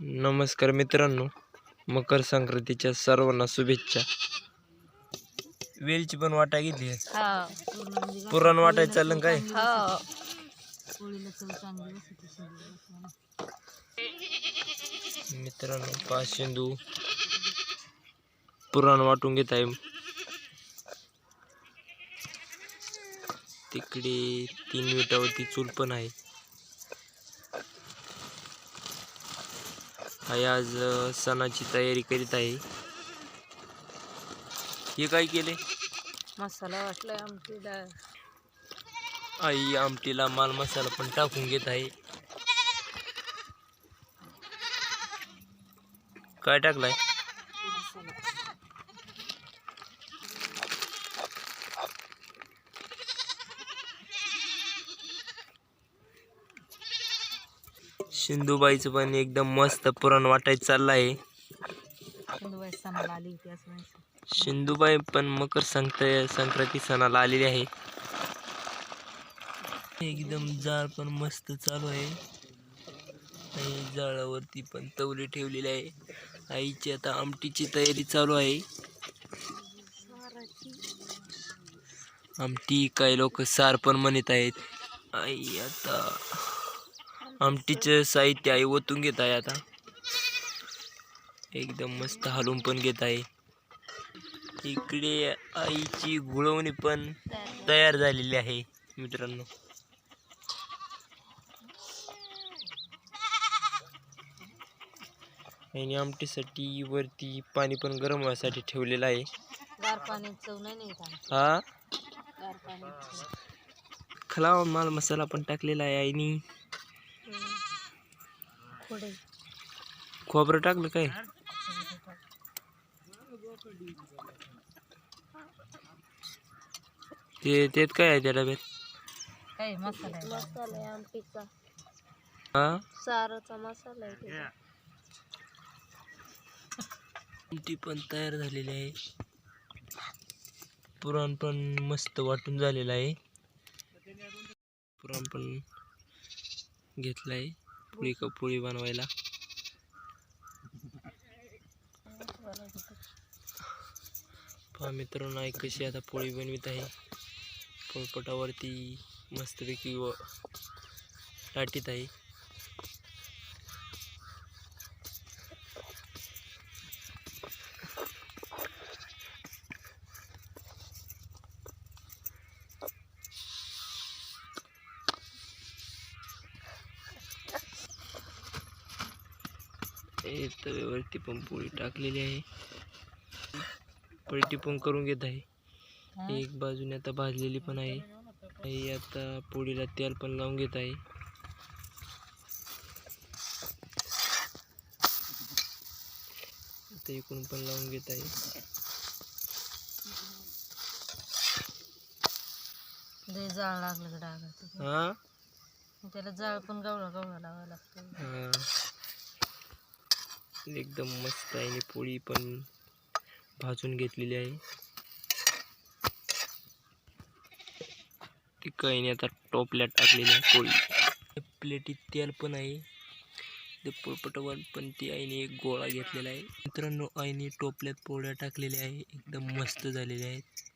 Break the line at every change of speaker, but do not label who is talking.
नमस्कार मित्रांनो मकर संक्रांतीच्या सर्वांना शुभेच्छा. वेलची पण वाटा घेतली पुरण वाटायचं चाललं काय?
हो.
मित्रांनो पाच शेंदू पुरण वाटून घेत आहे. तिकडे तीन विटावरती चूल पण आहे. आज अ, सणाची तयारी करीत आहे. हे काय केले?
मसाला वाटलाय आमची डाळ.
आई आमटीला माल मसाला पण टाकून घेत आहे. काय टाकलाय? सिंधुबाईचं पण एकदम मस्त पुरण वाटायचं चाललं आहे
सिंधुबाई सणाला आली होती असं म्हणायचं.
सिंधुबाई पण मकर संक्र संक्रांती सणाला आलेली आहे. एकदम जाळ पण मस्त चालू आहे. आणि जाळावरती पण तवली ठेवलेली आहे. आईची आता आमटीची तयारी चालू आहे. आमटी काही लोक सार पण म्हणत आहेत. आई आता आमटीचं साहित्य आई ओतून घेत आहे आता. एकदम मस्त हलवून पण घेत आहे. इकडे आईची गुळवणी पण तयार झालेली आहे मित्रांनो. आणि आमटीसाठी वरती पाणी पण गरम व्हायसाठी ठेवलेलं आहे. हा? खलावा माल मसाला पण टाकलेला आहे आईनी.
पुढे
खोबरं टाकलं काय? ते त्यात काय आहे त्या डब्यात?
काय मसाला आहे? मसाला आहे आमटीचा.
हा?
साराचा मसाला आहे
आमटी पण तयार झालेली आहे. पुरण पण मस्त वाटून झालेलं आहे. पुरण पण घेतलं आहे पोळी का पोळी बनवायला. पहा मित्रांनो आई कशी आता पोळी बनवित आहे. पोळपटावरती मस्तपैकी व लाटीत आहे. हे तव्यावरती पण पोळी टाकलेली आहे. पलटी पण करून घेत आहे. एक बाजूने आता भाजलेली पण आहे. आई आता पोळीला तेल पण लावून घेत आहे. आता इकडून पण लावून घेत आहे.
जाळ लागलं
हा?
त्याला जाळ पण गवळा गवळा लावायला लागतं
हा. एकदम मस्त आहे. आणि पोळी पण भाजून घेतलेली आहे. ती काही आता टोपल्यात टाकलेली आहे पोळी. प्लेटीत तेल पण आहे. ते पोळपटावर पण ती आईने एक गोळा घेतलेला आहे. मित्रांनो आईने टोपल्यात पोळ्या टाकलेल्या आहे. एकदम मस्त झालेल्या आहेत.